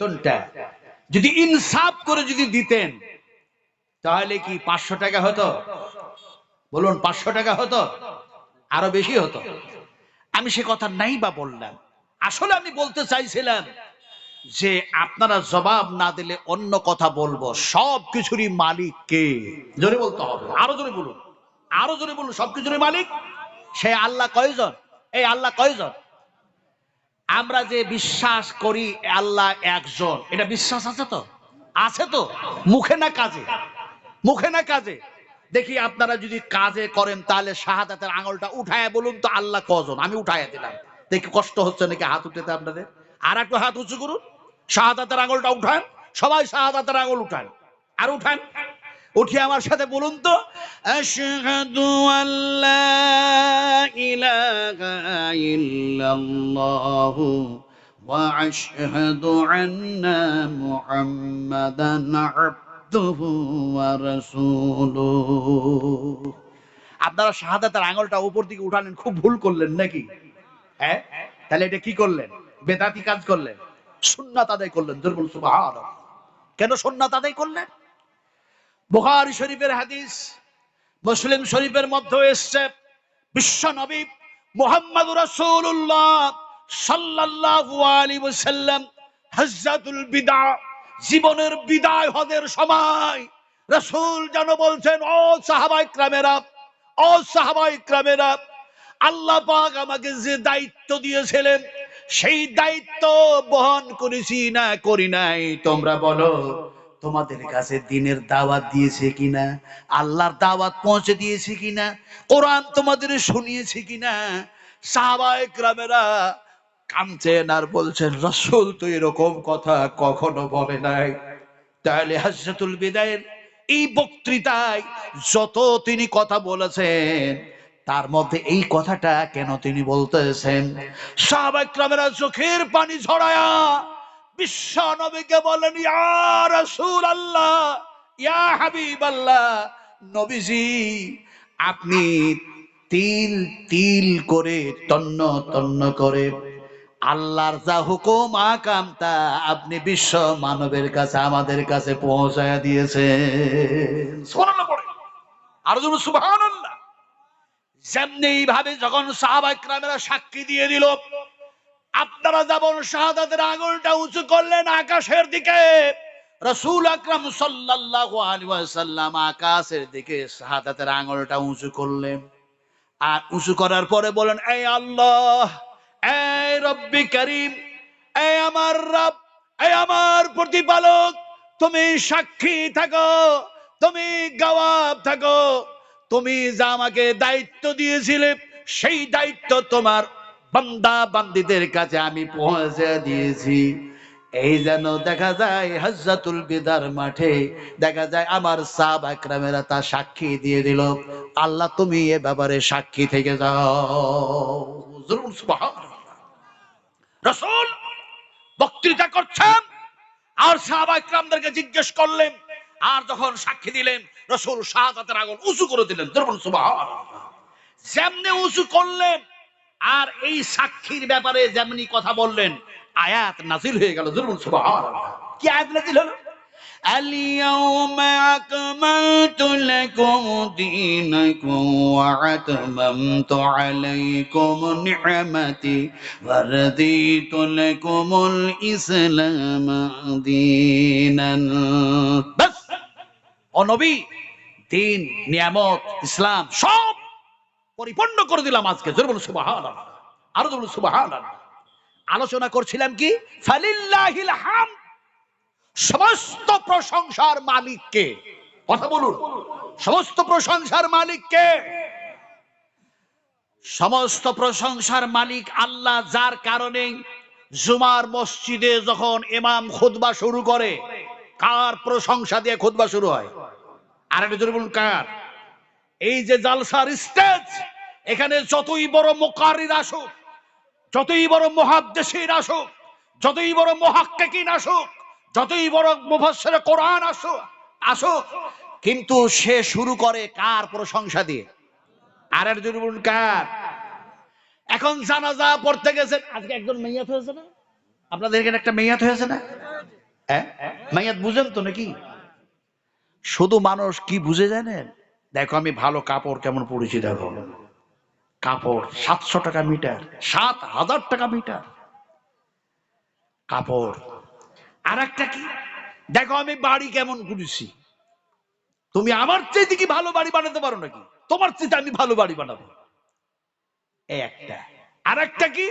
বেতনটা যদি ইনসাফ করে যদি দিতেন, তাহলে কি পাঁচশো টাকা হতো? বলুন, পাঁচশো টাকা হতো? আরও বেশি হতো? আমি সে কথা নাই বা বললাম। আসলে আমি বলতে চাইছিলাম যে আপনারা জবাব না দিলে অন্য কথা বলব। সব কিছুরই মালিক কে? জোরে বলতে হবে। আরও জোরে বলুন। আরও জোরে বলুন, সব কিছুরই মালিক? সে আল্লাহ কয়জন? এই আল্লাহ কয়জন? আমরা যে বিশ্বাস করি আল্লাহ একজন, এটা বিশ্বাস আছে তো? আছে তো? মুখে না কাজে? মুখে না কাজে? দেখি আপনারা যদি কাজে করেন, তাহলে শাহাদাতের আঙুলটা উঠায় বলুন তো আল্লাহ কজন? আমি উঠায় দিলাম। দেখি কষ্ট হচ্ছে নাকি হাত উঠাতে আপনাদের? আর একটু হাত উঁচু করুন। শাহাদাতের আঙুলটা উঠান। সবাই শাহাদাতের আঙুল উঠান। আর উঠান। উঠিয়ে আমার সাথে বলুন তো, আশহাদু আল্লা ইলাহা ইল্লাল্লাহু আপনারা শাহাদাতের আঙুলটা উপর দিকে উঠালেন, খুব ভুল করলেন নাকি? হ্যাঁ? তাহলে এটা কি করলেন? বেদাতি কাজ করলেন? সুন্নাত আদায় করলেন দুর্বল সুবহানাল্লাহ। কেন সুন্নাত আদায় করলেন? বুখারী শরীফের হাদিস, মুসলিম শরীফের মধ্যে এসছে, বিশ্ব নবী মুহাম্মদ রাসূলুল্লাহ সাল্লাল্লাহু আলাইহি ওয়াসাল্লাম হজ্জাতুল বিদা জীবনের বিদায় হদের সময় রাসূল যেন বলছেন, ও সাহাবা ইকরামেরা ও সাহাবা ইকরামেরা আল্লাহ পাক আমাকে যে দায়িত্ব দিয়েছিলেন, সেই দায়িত্ব বহন করেছি না করি নাই, তোমরা বলো। তোমাদের কাছে দিনের দাওয়াত দিয়েছে কিনা? আল্লাহর দাওয়াত পৌঁছে দিয়েছে কিনা? কোরআন তোমাদের শুনিয়েছে কিনা? সাহাবায়ে গ্রামেরা কামছেন আর বলছেন রসুল তো এরকম কথা কখনো বলে নাই। তাহলে হাজরাতুল বিদায়ের এই বক্তৃতায় যত তিনি কথা বলেছেন, তার মধ্যে এই কথাটা কেন তিনি বলতেছেন? সাহাবাইকরামেরা চোখের পানি ঝরায়া বিশ্ব নবীকে বলেন নবীজি, আপনি তিল তিল করে, তন্ন তন্ন করে আল্লাহর যা হুকুম আকাম তা আপনি বিশ্ব মানবের কাছে, আমাদের কাছে পৌঁছায় পড়ে আরও যেমনি এইভাবে যখন সাহাবা সাক্ষী দিয়ে দিল আপনারা যেমন শাহাদাতের আঙুলটা উঁচু করলেন আকাশের দিকে, রসুল আকরাম আলাইহি আকাশের দিকে শাহাদাতের আঙুলটা উঁচু করলেন। আর উঁচু করার পরে বলেন এই আল্লাহ এই রব্বি করিম এই আমার রব এই আমার প্রতিপালক, তুমি সাক্ষী থাকো, তুমি গওয়াব থাকো, তুমি যা আমাকে দায়িত্ব দিয়েছিলে, সেই দায়িত্ব তোমার বান্দা বান্দিদের কাছে আমি পৌঁছে দিয়েছি। এই যেন দেখা যায় হজরতুল বিদার মাঠে দেখা যায় আমার সাব আকরামেরা তা সাক্ষী দিয়ে দিল, আল্লাহ, তুমি এ ব্যাপারে সাক্ষী থেকে যাও। রসুল বক্তৃতা করছেন আর সাহাবা ইকরামদেরকে জিজ্ঞেস করলেন, আর যখন সাক্ষী দিলেন, রসুল শাহাদাতের আগুন উঁচু করে দিলেন। দুর্বল সুবহানাল্লাহ। যেমনি উঁচু করলেন আর এই সাক্ষীর ব্যাপারে যেমনি কথা বললেন আয়াত নাজিল হয়ে গেল দুর্বল সুবহানাল্লাহ। কি আয়াত নাজিল হলো اليوم أكملت لكم دينكم وأتممت عليكم نعمتي ورضيت لكم الإسلام دينا بس ও নবী দিন নিয়ামত ইসলাম সব পরিপূর্ণ করে দিলাম আজকে। জোর বলো সুবহানাল্লাহ। আরও জোর বলো সুবহানাল্লাহ। আলোচনা করছিলাম কি? সমস্ত প্রশংসার মালিককে। কথা বলুন। সমস্ত প্রশংসার মালিককে। সমস্ত প্রশংসার মালিক আল্লাহ, যার কারণে জুমার মসজিদে যখন ইমাম খুতবা শুরু করে, কার প্রশংসা দিয়ে খুতবা শুরু হয়? আর একটা জোরে বলুন, কার? এই যে জালসার স্টেজ এখানে যতই বড় মোকারির আসুক, যতই বড় মহাদ্দেশির আসুক, যতই বড় মহাক্কিন আসুক, যতই বড় মুফাসসির কোরআন আসুক আসুক, কিন্তু সে শুরু করে কার প্রশংসা দিয়ে? আর এর জন্য বলুন কার? এখন জানাজা পড়তে গেছেন আজকে একজন মেয়াত হয়েছে না? আপনাদের এখানে একটা মেয়াত হয়েছে না? হ্যাঁ? মাইয়াত বুঝেন তো নাকি? শুধু মানুষ কি বুঝে জানেন? দেখো আমি ভালো কাপড় কেমন পরেছি, দেখো। কাপড় সাতশো টাকা মিটার, সাত হাজার টাকা মিটার। কাপড়। আর একটা কি? দেখো, আমি বাড়ি কেমন করেছি তুমি আমার চেয়ে কি ভালো বাড়ি বানাতে পারো নাকি? তোমার চেয়ে আমি ভালো বাড়ি বানাবো। একটা। আর একটা কি?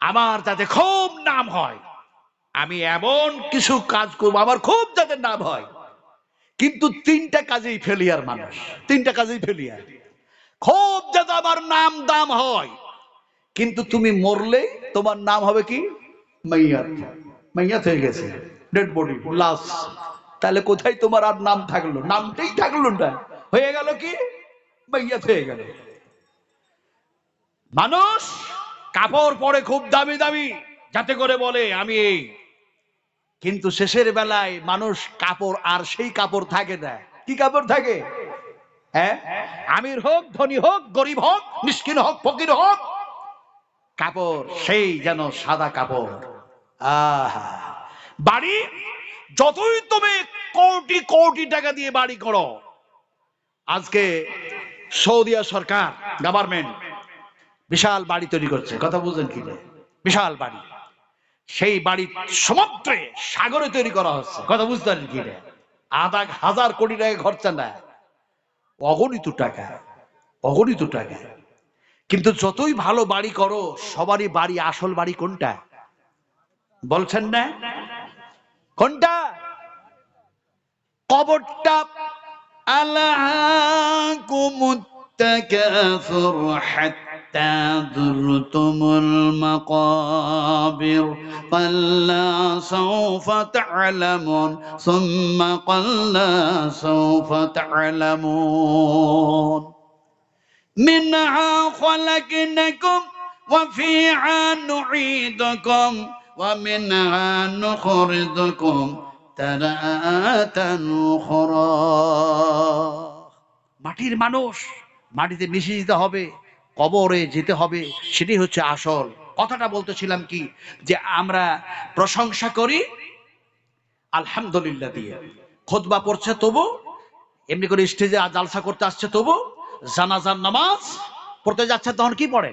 আমার যাতে খুব নাম হয়, আমি এমন কিছু কাজ করব, আমার খুব যাতে নাম হয়। কিন্তু তিনটা কাজেই ফেলিয়ার মানুষ। তিনটা কাজেই ফেলিয়ার খুব যাতে আমার নাম দাম হয়। কিন্তু তুমি মরলে তোমার নাম হবে কি? মাইয়াত। মাইয়াত হয়ে গেছে। ডেড বডি লাশ তাহলে কোথায় তোমার আর নাম থাকল? নামটাই থাকল না। হয়ে গেল কি? মাইয়াত হয়ে গেল। মানুষ কাপড় পরে খুব দামি দামি, যাতে করে বলে, আমি এই। কিন্তু শেষের বেলায় মানুষ কাপড় আর সেই কাপড় থাকে না। কি কাপড় থাকে? হ্যাঁ? আমির হোক, ধনী হোক, গরিব হোক, মিসকিন হোক, ফকির হোক, কাপড়, সেই যেন সাদা কাপড়। আহা। বাড়ি, যতই তুমি কোটি কোটি টাকা দিয়ে বাড়ি করো, আজকে সৌদিয়া সরকার গভর্নমেন্ট বিশাল বাড়ি তৈরি করছে। কথা বুঝলেন কি? বিশাল বাড়ি। সেই বাড়ি সমুদ্রে সাগরে তৈরি করা হচ্ছে। কথা বুঝতে পারেন কি রে আধা হাজার কোটি টাকা খরচা না। অগণিত টাকা অগণিত টাকা। কিন্তু যতই ভালো বাড়ি করো, সবারই বাড়ি, আসল বাড়ি কোনটা? বলছেন না? কোনটা? কবরটা আল্লাহ حتى زرتم المقابر كلا سوف تعلمون ثم كلا سوف تعلمون منها خلقناكم وفيها نعيدكم ومنها نخرجكم ترآة أخرى মাটির মানুষ মাটিতে মিশে যেতে হবে কবরে যেতে হবে সেটাই হচ্ছে আসল। কথাটা বলতেছিলাম কি? যে আমরা প্রশংসা করি আলহামদুলিল্লাহ দিয়ে। খোদবা পড়ছে তবু এমনি করে স্টেজে জালসা করতে আসছে তবু জানাজার নামাজ পড়তে যাচ্ছে তখন কি পড়ে?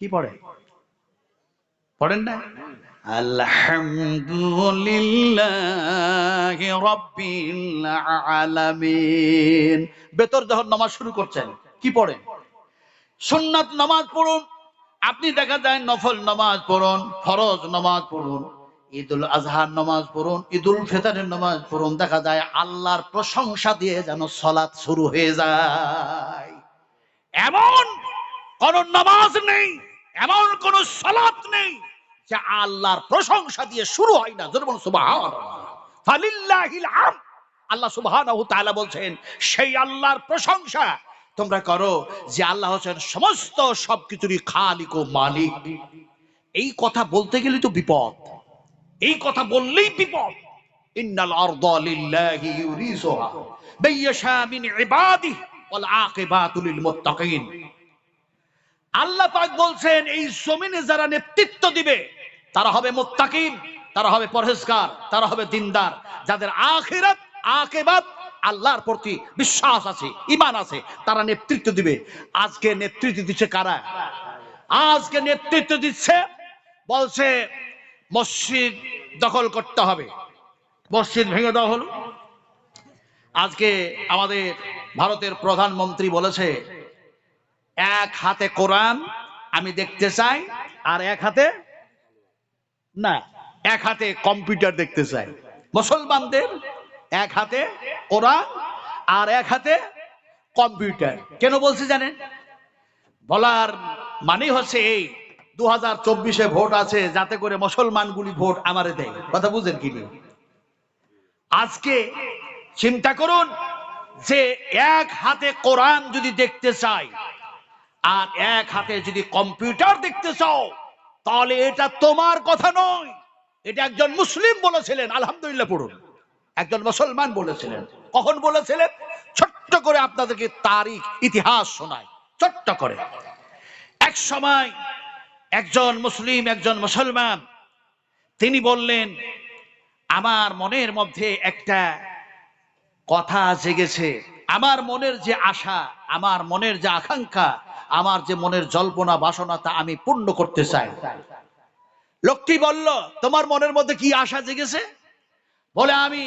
কি পড়ে? পড়েন না? আলহামদুলিল্লাহ রব্বিল আলামিন। বেতর যখন নামাজ শুরু করছেন কি পড়েন? সুন্নাত নামাজ পড়ুন, আপনি দেখা যায় নফল নামাজ পড়ুন, ফরজ নামাজ পড়ুন, ঈদুল আজহার নামাজ পড়ুন, ঈদুল ফেতারের নামাজ পড়ুন, দেখা যায় আল্লাহর প্রশংসা দিয়ে যেন সলাৎ শুরু হয়ে যায়। এমন কোন নামাজ নেই, এমন কোন সলাৎ নেই যে আল্লাহর প্রশংসা দিয়ে শুরু হয় না। ফালিল্লাহিল হামদ। আল্লাহ তাআলা বলছেন, সেই আল্লাহর প্রশংসা তোমরা করো যে আল্লাহ হচ্ছেন সমস্ত সবকিছুরই খালিক ও মালিক। এই কথা বলতে গেলে তো বিপদ। এই কথা বললেই বিপদ। ইন্নাল আরদা লিল্লাহি ইউরিসুহা। মাইয়াশা মিন ইবাদিহি ওয়াল আকিবাতু লিল মুত্তাকিন। আল্লাহ পাক বলছেন, এই জমিনে যারা নেতৃত্ব দিবে, তারা হবে মুত্তাকিন, তারা হবে পরহেজগার, তারা হবে দিনদার। যাদের আখিরাত, আকিবাত আল্লাহর প্রতি বিশ্বাস আছে ইমান আছে, তারা নেতৃত্ব দিবে। আজকে নেতৃত্ব দিচ্ছে কারা? আজকে নেতৃত্ব দিচ্ছে, বলছে মসজিদ দখল করতে হবে। মসজিদ ভেঙে দেওয়া হলো। আজকে আমাদের ভারতের প্রধানমন্ত্রী বলেছে, এক হাতে কোরআন আমি দেখতে চাই, আর এক হাতে না, এক হাতে কম্পিউটার দেখতে চাই। মুসলমানদের এক হাতে কোরআন আর এক হাতে কম্পিউটার। কেন বলছি জানেন? বলার মানে হচ্ছে এই দু হাজার চব্বিশে ভোট আছে, যাতে করে মুসলমানগুলি ভোট আমারে দেয়। কথা বুঝেন কি? আজকে চিন্তা করুন যে এক হাতে কোরআন যদি দেখতে চাই, আর এক হাতে যদি কম্পিউটার দেখতে চাও, তাহলে এটা তোমার কথা নয়। এটা একজন মুসলিম বলেছিলেন, আলহামদুলিল্লাহ পড়ুন। একজন মুসলমান বলেছিলেন। কখন বলেছিলেন? ছোট্ট করে আপনাদেরকে তারিখ, ইতিহাস শোনায় ছোট্ট করে। এক সময় একজন মুসলিম, একজন মুসলমান, তিনি বললেন, আমার মনের মধ্যে একটা কথা জেগেছে। আমার মনের যে আশা, আমার মনের যে আকাঙ্ক্ষা, আমার যে মনের জল্পনা, বাসনা, তা আমি পূর্ণ করতে চাই। লোকটি বলল, তোমার মনের মধ্যে কি আশা জেগেছে? বলে, আমি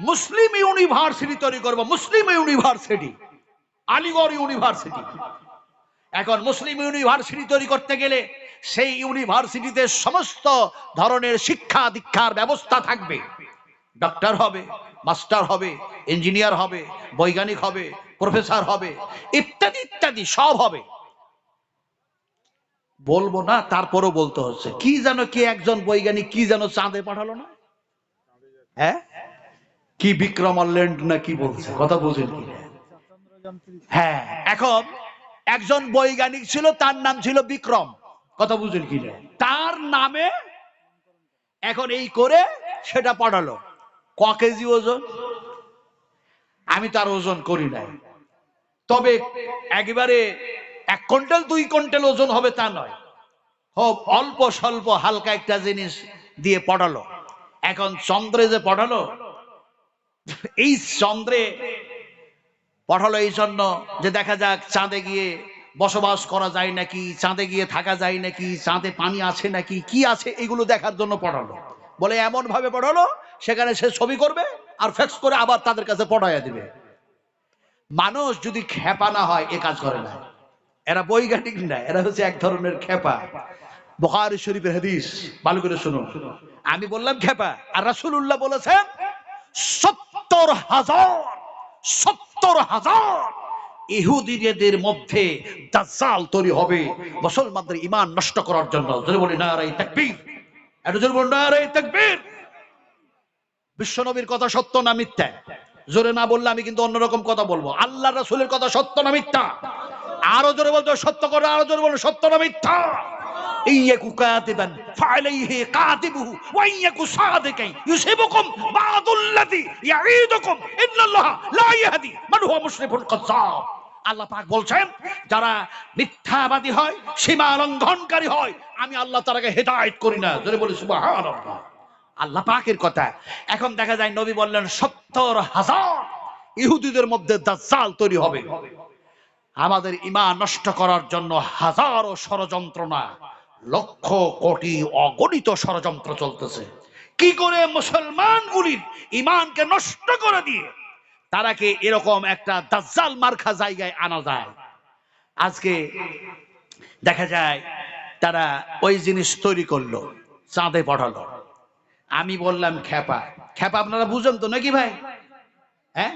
মুসলিম ইউনিভার্সিটি তৈরি করব, মুসলিম ইউনিভার্সিটি, আলিগড় ইউনিভার্সিটি। এখন মুসলিম ইউনিভার্সিটি তৈরি করতে গেলে সেই ইউনিভার্সিটিতে সমস্ত ধরনের শিক্ষা দীক্ষার ব্যবস্থা থাকবে। ডক্টর হবে, মাস্টার হবে, ইঞ্জিনিয়ার হবে, বৈজ্ঞানিক হবে, প্রফেসর হবে, ইত্যাদি ইত্যাদি, সব হবে। বলব না, তারপরও বলতে হচ্ছে। কি যেন কে একজন বৈজ্ঞানিক, কি যেন চাঁদে পাঠালো না? হ্যাঁ? কি বিক্রম বিক্রমাল্যান্ড না কি বলছে? কথা কি? হ্যাঁ। এখন একজন বৈজ্ঞানিক ছিল, তার নাম ছিল বিক্রম। কথা বুঝেন কি তার নামে এখন এই করে সেটা পাঠালো। ক কেজি ওজন? আমি তার ওজন করি নাই। তবে একেবারে এক কুইন্টাল, দুই কুইন্টাল ওজন হবে তা নয়। খুব অল্প স্বল্প হালকা একটা জিনিস দিয়ে পড়ালো। এখন চন্দ্রে যে পঠালো, এই চন্দ্রে পঠালো এই জন্য যে দেখা যাক চাঁদে গিয়ে বসবাস করা যায় নাকি, চাঁদে গিয়ে থাকা যায় নাকি, চাঁদে পানি আছে নাকি, কি আছে, এগুলো দেখার জন্য পড়ালো বলে এমন ভাবে পড়ালো সেখানে সে ছবি করবে আর ফেক্স করে আবার তাদের কাছে পড়াইয়া দিবে। মানুষ যদি খেপা না হয়, এ কাজ করে না। এরা বৈজ্ঞানিক না, এরা হচ্ছে এক ধরনের খেপা বখারি শরীফের হাদিস। ভালো করে শুনুন আমি বললাম, খেপা, আর রাসূলুল্লাহ বলেছেন, সত্তর হাজার সত্তর হাজার ইহুদিদের মধ্যে দাজ্জাল তৈরি হবে মুসলমানদের ইমান নষ্ট করার জন্য। জোরে বলি নারাই তাকবীর। এটা জোরে বলি নারাই তাকবীর। বিশ্বনবীর কথা সত্য না মিথ্যা? জোরে না বললে আমি কিন্তু অন্যরকম কথা বলব। আল্লাহ রাসূলের কথা সত্য না মিথ্যা? আরও জোরে বলতে সত্য করে আরও জোরে বলব সত্য না মিথ্যা? ইয়াকু ফালাইহি ওয়া ইয়াকু ইউসিবুকুম বাদুল্লাযী লা ইয়াহদি, মান হুয়া মুশরিফুন কাযাব আল্লাহ পাক বলছেন, যারা মিথ্যাবাদী হয় সীমা লঙ্ঘনকারী হয়, আমি আল্লাহ হেদায়েত করি না। সুবহানাল্লাহ। আল্লাহ পাকের কথা, এখন দেখা যায় নবী বললেন, সত্তর হাজার ইহুদিদের মধ্যে দাজ্জাল তৈরি হবে। আমাদের ইমান নষ্ট করার জন্য হাজারো ষড়যন্ত্রণা লক্ষ কোটি অগণিত ষড়যন্ত্র চলতেছে। কি করে মুসলমানগুলির ইমানকে নষ্ট করে দিয়ে তারাকে এরকম একটা দাজ্জাল মার্খা জায়গায় আনা যায়? আজকে দেখা যায় তারা ওই জিনিস তৈরি করল, চাঁদে পাঠালো। আমি বললাম খেপা খেপা আপনারা বুঝেন তো নাকি ভাই? হ্যাঁ?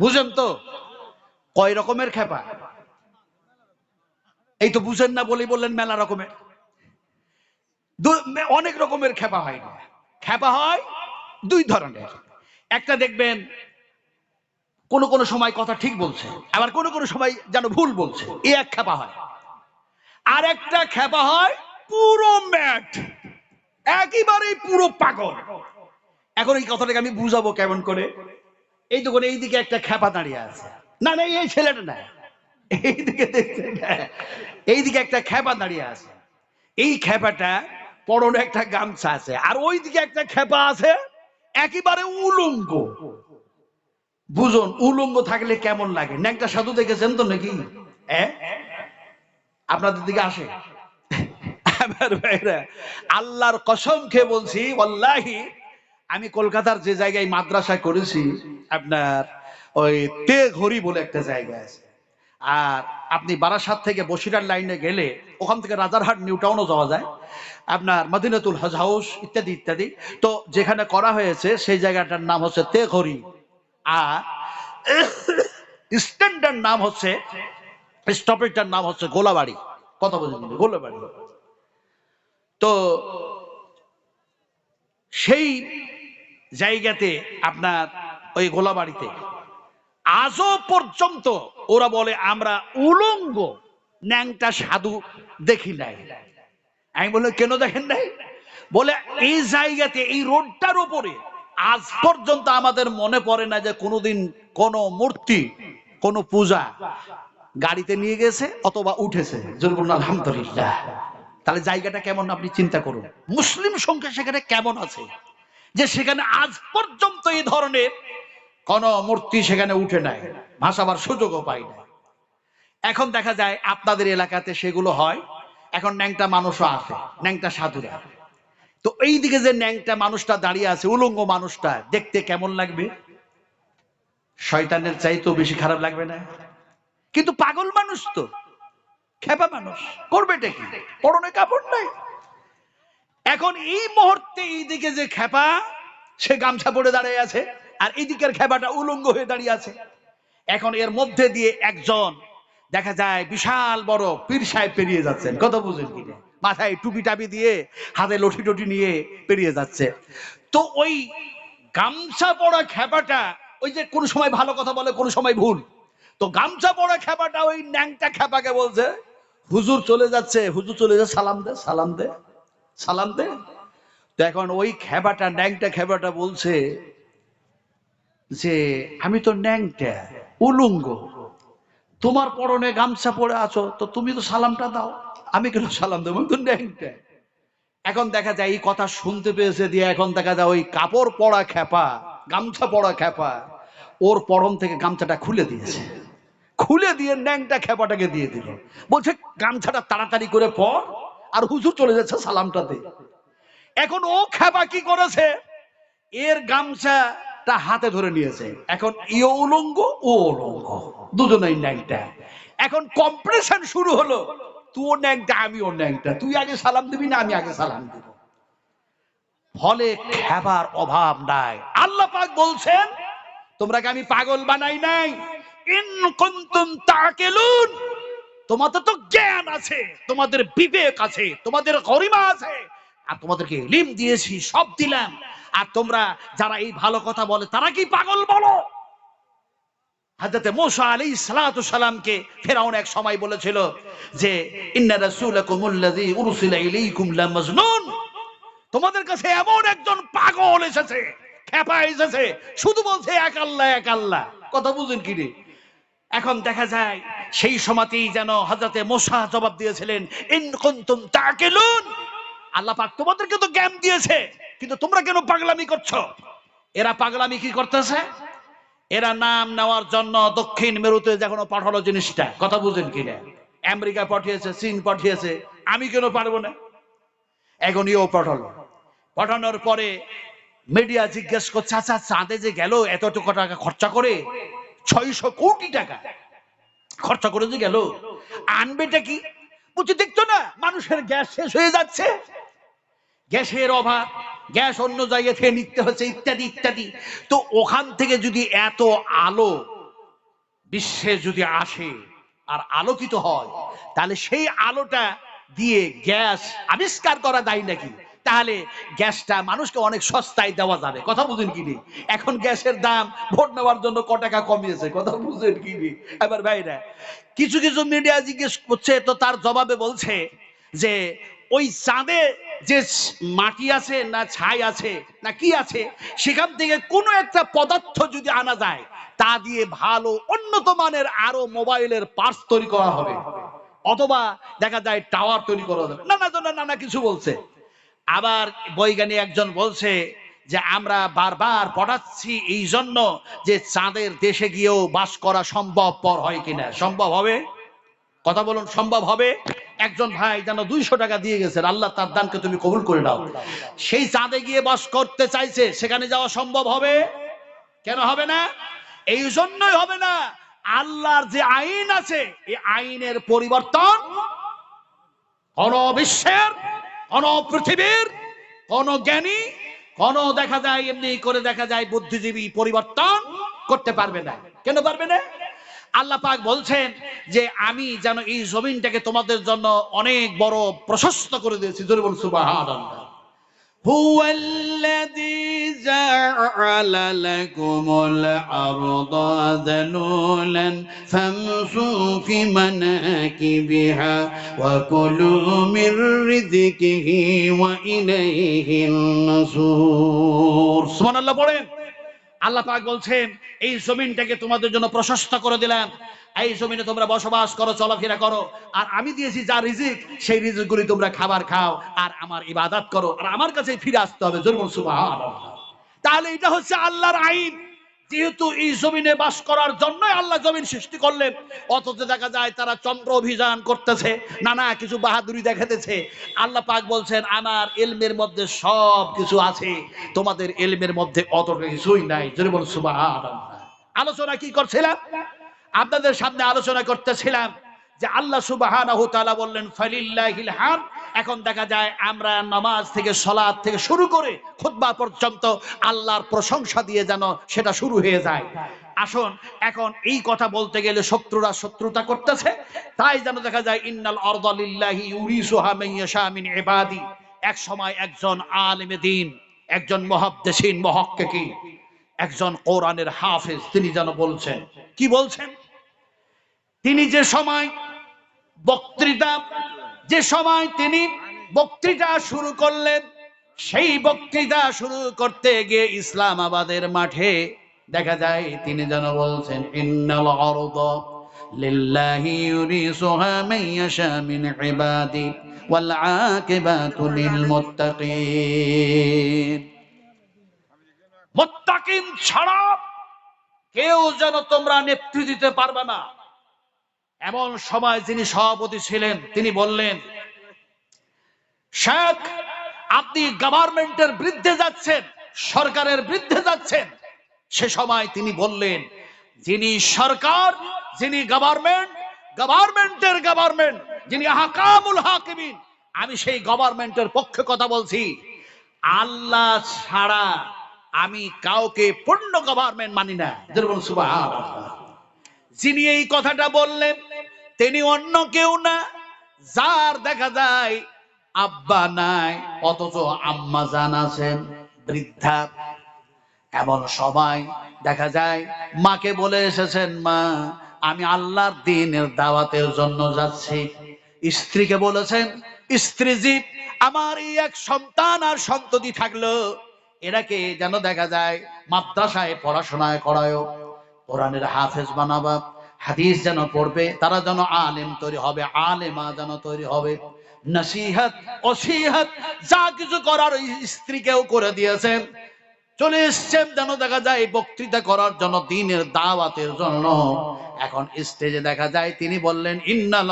বুঝেন তো। কয় রকমের খেপা এই তো বুঝেন না বলেই বললেন মেলা রকমের। অনেক রকমের খেপা হয় না। খেপা হয় দুই ধরনের। একটা দেখবেন, কোন কোন সময় কথা ঠিক বলছে, আবার কোন কোন সময় যেন ভুল বলছে। এ এক খেপা হয়। আর একটা খেপা হয় পুরো ম্যাট। একেবারেই পুরো পাগল। এখন এই কথাটাকে আমি বুঝাবো কেমন করে? এই তো এইদিকে একটা খেপা দাঁড়িয়ে আছে। না না, এই ছেলেটা না। এইদিকে দেখছেন এইদিকে একটা খেপা দাঁড়িয়ে আছে। এই খেপাটা পরনে একটা গামছা আছে, আর ওইদিকে একটা খেপা আছে, একেবারে উলঙ্গ। বুঝুন, উলঙ্গ থাকলে কেমন লাগে? ন্যাংটা সাধু দেখেছেন তো নাকি? আপনাদের দিকে আসে। আল্লাহর কসম খেয়ে বলছি, ওয়াল্লাহি, আমি কলকাতার যে জায়গায় মাদ্রাসা করেছি, আপনার ওই তে ঘড়ি বলে একটা জায়গা আছে। আর আপনি বারাসাত থেকে বসিরার লাইনে গেলে ওখান থেকে রাজারহাট নিউ টাউনও যাওয়া যায়। আপনার মদিনাতুল হজ হাউস ইত্যাদি ইত্যাদি। তো যেখানে করা হয়েছে সেই জায়গাটার নাম হচ্ছে তে ঘড়ি আর স্ট্যান্ডার নাম হচ্ছে, স্টপেজটার নাম হচ্ছে গোলাবাড়ি। কথা বলছেন গোলাবাড়ি। তো সেই জায়গাতে আপনার ওই গোলাবাড়িতে আজও পর্যন্ত ওরা বলে, আমরা উলঙ্গ। ন্যাংটা সাধু দেখি নাই। আমি বলে কেন দেখেন নাই? বলে, এই জায়গাতে, এই রোডটার উপরে আজ পর্যন্ত আমাদের মনে পড়ে না যে কোনোদিন কোন মূর্তি, কোন পূজা গাড়িতে নিয়ে গেছে অথবা উঠেছে। আলহামদুলিল্লাহ। তাহলে জায়গাটা কেমন আপনি চিন্তা করুন। মুসলিম সংখ্যা সেখানে কেমন আছে? যে সেখানে আজ পর্যন্ত এই ধরনের কোন মূর্তি সেখানে উঠে নাই, ভাসাবার সুযোগও পাই না এখন দেখা যায় আপনাদের এলাকাতে সেগুলো হয়, এখন ন্যাংটা মানুষও আসে, ন্যাংটা সাধুরা। তো এই দিকে যে ন্যাংটা মানুষটা দাঁড়িয়ে আছে, উলঙ্গ মানুষটা, দেখতে কেমন লাগবে? শয়তানের চাইতেও বেশি খারাপ লাগবে না? কিন্তু পাগল মানুষ তো, খেপা মানুষ, করবে কি? পরনে কাপড় নাই। এখন এই মুহূর্তে এইদিকে যে খেপা, সে গামছা পরে দাঁড়িয়ে আছে। আর এইদিকের খেপাটা উলঙ্গ হয়ে দাঁড়িয়ে আছে। এখন এর মধ্যে দিয়ে একজন, দেখা যায় বিশাল বড় পীর সাহেব পেরিয়ে যাচ্ছেন। কত বুঝেন কি মাথায় টুপি টাপি দিয়ে হাতে লঠি টটি নিয়ে পেরিয়ে যাচ্ছে। তো ওই গামছা পড়া খেপাটা ওই যে কোন সময় ভালো কথা বলে, কোন সময় ভুল। তো গামছা পড়া খেপাটা ওই ন্যাংটা খেপাকে বলছে, হুজুর চলে যাচ্ছে, হুজুর চলে যাচ্ছে সালাম দে সালাম দে সালাম দে। তো এখন ওই খেপাটা ন্যাংটা খেপাটা বলছে যে আমি তো ন্যাংটা, উলুঙ্গ। তোমার পরনে গামছা পরে আছো, তো তুমি তো সালামটা দাও। আমি কেন সালাম দেবো? তো ন্যাংটা। এখন দেখা যায়, এই কথা শুনতে পেয়েছে দিয়ে এখন দেখা যায় ওই কাপড় পরা খেপা গামছা পরা খেপা ওর পরন থেকে গামছাটা খুলে দিয়েছে। খুলে দিয়ে ন্যাংটা খেপাটাকে দিয়ে দিল। বলছে, গামছাটা তাড়াতাড়ি করে পর আর হুজুর চলে যাচ্ছে, সালামটা দে। এখন ও খেপা কি করেছে? এর গামছাটা হাতে ধরে নিয়েছে। এখন ইও উলঙ্গ, ও উলঙ্গ। দুজনেই ন্যাংটা। এখন কম্পিটিশন শুরু হলো। তুই ন্যাংটা আমি ও ন্যাংটা। তুই আগে সালাম দিবি না, আমি আগে সালাম দিব। ফলে খেবার অভাব নাই। আল্লাহ পাক বলছেন, তোমরা কি আমি পাগল বানাই নাই? ইন কুনতুম তাকিলুন। তোমাদের তো জ্ঞান আছে, তোমাদের বিবেক আছে, তোমাদের গরিমা আছে। আর তোমাদেরকে ইলিম দিয়েছি, সব দিলাম। আর তোমরা যারা এই ভালো কথা বলে, তারা কি পাগল বলো? তোমাদের কাছে এমন একজন পাগল এসেছে, খেপা এসেছে, শুধু বলছে, এক আল্লাহ এক আল্লাহ। কথা বুঝেন কি রে? এখন দেখা যায়, সেই সময়তেই যেন হজরতে মোসা জবাব দিয়েছিলেন, ইন কুনতুম তাকিলুন। আল্লাহ পাক তোমাদেরকে তো জ্ঞান দিয়েছে, কিন্তু তোমরা কেন পাগলামি করছ? এরা পাগলামি কি করতেছে? এরা নাম নেওয়ার জন্য দক্ষিণ মেরুতে যখন পাঠালো জিনিসটা, কথা বুঝেন কিনা? আমেরিকা পাঠিয়েছে, চীন পাঠিয়েছে, আমি কেন পারব না? এখন ইও পাঠালো। পাঠানোর পরে মিডিয়া জিজ্ঞেস করছে আচ্ছা চাঁদে যে গেল এতটুকু টাকা খরচা করে? ছয়শো কোটি টাকা খরচা করে যে গেল। আনবেটা কি? বলছে দেখতো না, মানুষের গ্যাস শেষ হয়ে যাচ্ছে। গ্যাসের অভাব, গ্যাস অন্য জায়গা থেকে নিতে হচ্ছে, ইত্যাদি ইত্যাদি তো ওখান থেকে যদি এত আলো বিশ্বে যদি আসে আর আলোকিত হয়, তাহলে সেই আলোটা দিয়ে গ্যাস আবিষ্কার করা যায় নাকি তাহলে গ্যাসটা মানুষকে অনেক সস্তায় দেওয়া যাবে কথা বুঝেন কি? এখন গ্যাসের দাম ভোট নেওয়ার জন্য ক টাকা কমিয়েছে, কথা বুঝেন কি? এবার ভাইরা, কিছু কিছু মিডিয়া জিজ্ঞেস করছে, তো তার জবাবে বলছে যে, ওই চাঁদে যে মাটি আছে না ছাই আছে, না কি আছে, সেখান থেকে কোনো একটা পদার্থ যদি আনা যায়, তা দিয়ে ভালো উন্নত মানের আরও মোবাইলের পার্টস তৈরি করা হবে। অথবা দেখা যায় টাওয়ার তৈরি করা যাবে নানা জনের নানা কিছু বলছে। আবার বৈজ্ঞানিক একজন বলছে যে, আমরা বারবার পড়াচ্ছি এই জন্য যে চাঁদের দেশে গিয়েও বাস করা সম্ভবপর হয় কিনা। সম্ভব হবে? কথা বলুন, সম্ভব হবে? একজন ভাই যেন দুইশো টাকা দিয়ে গেছেন আল্লাহ তার দানকে তুমি কবুল করে নাও। সেই চাঁদে গিয়ে বাস করতে চাইছে, সেখানে যাওয়া সম্ভব হবে? কেন হবে না? এই জন্যই হবে না, আল্লাহর যে আইন আছে, এই আইনের পরিবর্তন কোন বিশ্বের, কোন পৃথিবীর, কোন জ্ঞানী, কোন দেখা যায় এমনি করে দেখা যায় বুদ্ধিজীবী পরিবর্তন করতে পারবে না। কেন পারবে না? আল্লাহ পাক বলছেন যে আমি যেন এই জমিনটাকে তোমাদের জন্য অনেক বড় প্রশস্ত করে দিয়েছি জোরে বল সুবহানাল্লাহ هو الذي جعل لكم الأرض ذلولا فامشوا في مناكبها وكلوا من رزقه وإليه النشور সুবহানাল্লাহ পড়েন আল্লাহ পাক বলছেন, এই জমিনটাকে তোমাদের জন্য প্রশস্ত করে দিলাম। এই জমিনে তোমরা বসবাস করো, চলাফেরা করো। আর আমি দিয়েছি যা রিজিক, সেই রিজিকগুলি তোমরা খাবার খাও আর আমার ইবাদত করো। আর আমার কাছে ফিরে আসতে হবে তাহলে এটা হচ্ছে আল্লাহর আইন। যেহেতু এই জমিনে বাস করার জন্যই আল্লাহ জমিন সৃষ্টি করলেন, অথচ দেখা যায় তারা চন্দ্র অভিযান করতেছে, নানা কিছু বাহাদুরি দেখাতেছে। আল্লাহ পাক বলছেন, আমার এলমের মধ্যে সব কিছু আছে, তোমাদের এলমের মধ্যে অত কিছুই নাই। যদি বল আলোচনা কি করছিলাম? আপনাদের সামনে আলোচনা করতেছিলাম যে আল্লাহ তাআলা বললেন, ফালিল্লাহিল হাম এখন দেখা যায় আমরা নামাজ থেকে সলাদ থেকে শুরু করে খুতবা পর্যন্ত আল্লাহর প্রশংসা দিয়ে যেন সেটা শুরু হয়ে যায়। আসুন, এখন এই কথা বলতে গেলে শত্রুরা শত্রুতা করতেছে, তাই যেন দেখা যায় ইন্নাল আরদালিল্লাহি ইউরিসুহা এক সময় একজন আলেমে দিন, একজন মুহাদ্দিসিন মুহাক্কিকি, একজন কোরআনের হাফেজ, তিনি যেন বলছেন। কি বলছেন? তিনি যে সময় বক্তৃতা, যে সময় তিনি বক্তৃতা শুরু করলেন, সেই বক্তৃতা শুরু করতে গিয়ে ইসলামাবাদের মাঠে দেখা যায়, তিনি যেন বলছেন ছাড়া কেউ যেন তোমরা নেতৃত্ব দিতে পারবে না। এমন সময় যিনি সভাপতি ছিলেন, তিনি বললেন, শেখ, আপনি গভর্নমেন্টের বিরুদ্ধে যাচ্ছেন, সরকারের বিরুদ্ধে যাচ্ছেন। সে সময় তিনি বললেন, যিনি সরকার, যিনি গভর্নমেন্ট গভর্নমেন্টের গভর্নমেন্ট যিনি হাকামুল হাকিমিন, আমি সেই গভর্নমেন্টের পক্ষে কথা বলছি। আল্লাহ ছাড়া আমি কাউকে পূর্ণ গভর্নমেন্ট মানি না। যিনি এই কথাটা বললেন তিনি অন্য কেউ না। যার দেখা যায় আব্বা নাই, অথচ আম্মা জান আছেন, বৃদ্ধা। এমন সবাই দেখা যায় মাকে বলে এসেছেন, মা, আমি আল্লাহর দিনের দাওয়াতের জন্য যাচ্ছি। স্ত্রীকে বলেছেন স্ত্রীজি আমার এই এক সন্তান আর সন্ততি থাকল। এরাকে যেন দেখা যায় মাদ্রাসায় পড়াশোনায় করায়। কোরআনের হাফেজ বানাবা হাদিস যেন পড়বে, তারা যেন আলেম তৈরি হবে, আলেমা যেন তৈরি হবে। নসিহত, অসিহত, যা কিছু করার স্ত্রীকেও করে দিয়েছেন। চলে এসছেন যেন দেখা যায় বক্তৃতা করার জন্য, দিনের দাওয়াতের জন্য। এখন স্টেজে দেখা যায়, তিনি বললেন, ইন্নাল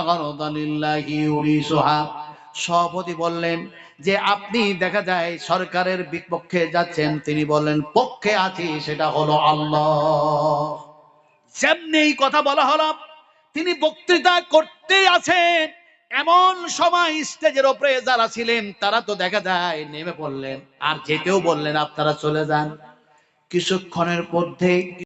সভাপতি বললেন যে, আপনি দেখা যায় সরকারের বিপক্ষে যাচ্ছেন। তিনি বললেন, পক্ষে আছি, সেটা হলো আল্লাহ। যেমনি এই কথা বলা হলো, তিনি বক্তৃতা করতেই আছেন এমন সময় স্টেজের ওপরে যারা ছিলেন, তারা তো দেখা যায় নেমে পড়লেন। আর যে কেউ বললেন, আপনারা চলে যান। কিছুক্ষণের মধ্যেই